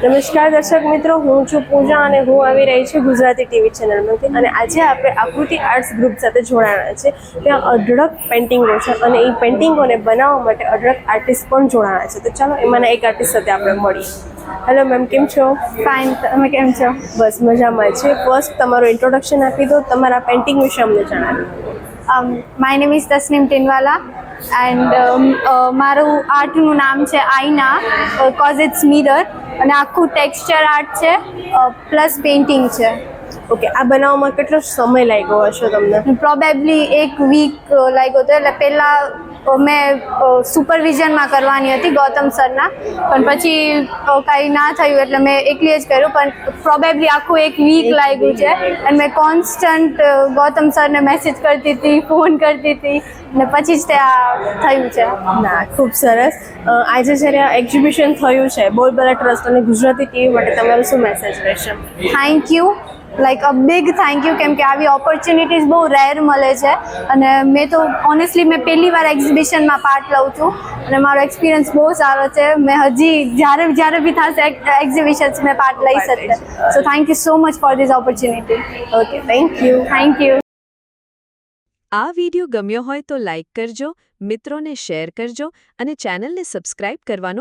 નમસ્કાર દર્શક મિત્રો હું છું પૂજા અને હું આવી રહી છું ગુજરાતી ટીવી ચેનલમાંથી. અને આજે આપણે આકૃતિ આર્ટ્સ ગ્રુપ સાથે જોડાણા છે. ત્યાં અઢળક પેઇન્ટિંગો છે અને એ પેઇન્ટિંગોને બનાવવા માટે અઢળક આર્ટિસ્ટ પણ જોડાણા છે. તો ચાલો એમાંના એક આર્ટિસ્ટ સાથે આપણે મળીએ. હેલો મેમ કેમ છો? ફાઇન તમે કેમ છો? બસ મજામાં છે ફર્સ્ટ તમારું ઇન્ટ્રોડક્શન આપી દો તમારા પેઇન્ટિંગ વિશે અમને જણાવી my name is Tasneem Tinwala and મારું આર્ટનું નામ છે આઈના કોઝ ઇટ્સ મિરર અને આખું ટેક્સચર આર્ટ છે પ્લસ પેઇન્ટિંગ છે. ઓકે આ બનાવવામાં કેટલો સમય લાગ્યો હશે તમને? પ્રોબેબલી એક વીક લાગ્યો હતો એટલે પહેલાં મેં સુપરવિઝનમાં કરવાની હતી ગૌતમ સરના. પણ પછી કાંઈ ના થયું એટલે મેં એકલી જ કર્યું પણ પ્રોબેબલી આખું એક વીક લાગ્યું છે. અને મેં કોન્સ્ટન્ટ ગૌતમ સરને મેસેજ કરતી હતી ફોન કરતી હતી. ને પછી જ તે આ થયું છે. ના ખૂબ સરસ. આજે જ્યારે આ એક્ઝિબિશન થયું છે બોલબલા ટ્રસ્ટ અને ગુજરાતી ટીવી માટે તમારો શું મેસેજ રહેશે? Thank you like a big thank you કેમ કે આવી ઓપોર્ચ્યુનિટીઝ બહુ રેર મળે છે. અને મેં તો ઓનેસ્ટલી મેં પહેલી વાર એક્ઝિબિશનમાં પાર્ટ લઉં છું. અને મારો એક્સપિરિયન્સ બહુ સારો છે. મેં હજી જ્યારે જ્યારે બી થશે એક્ઝિબિશન્સ મેં પાર્ટ લઈ શકશે so thank you so much for this opportunity okay thank you thank you આ વિડિયો ગમ્યો હોય તો લાઇક કરજો મિત્રોને શેર કરજો અને ચેનલને સબસ્ક્રાઇબ કરવાનું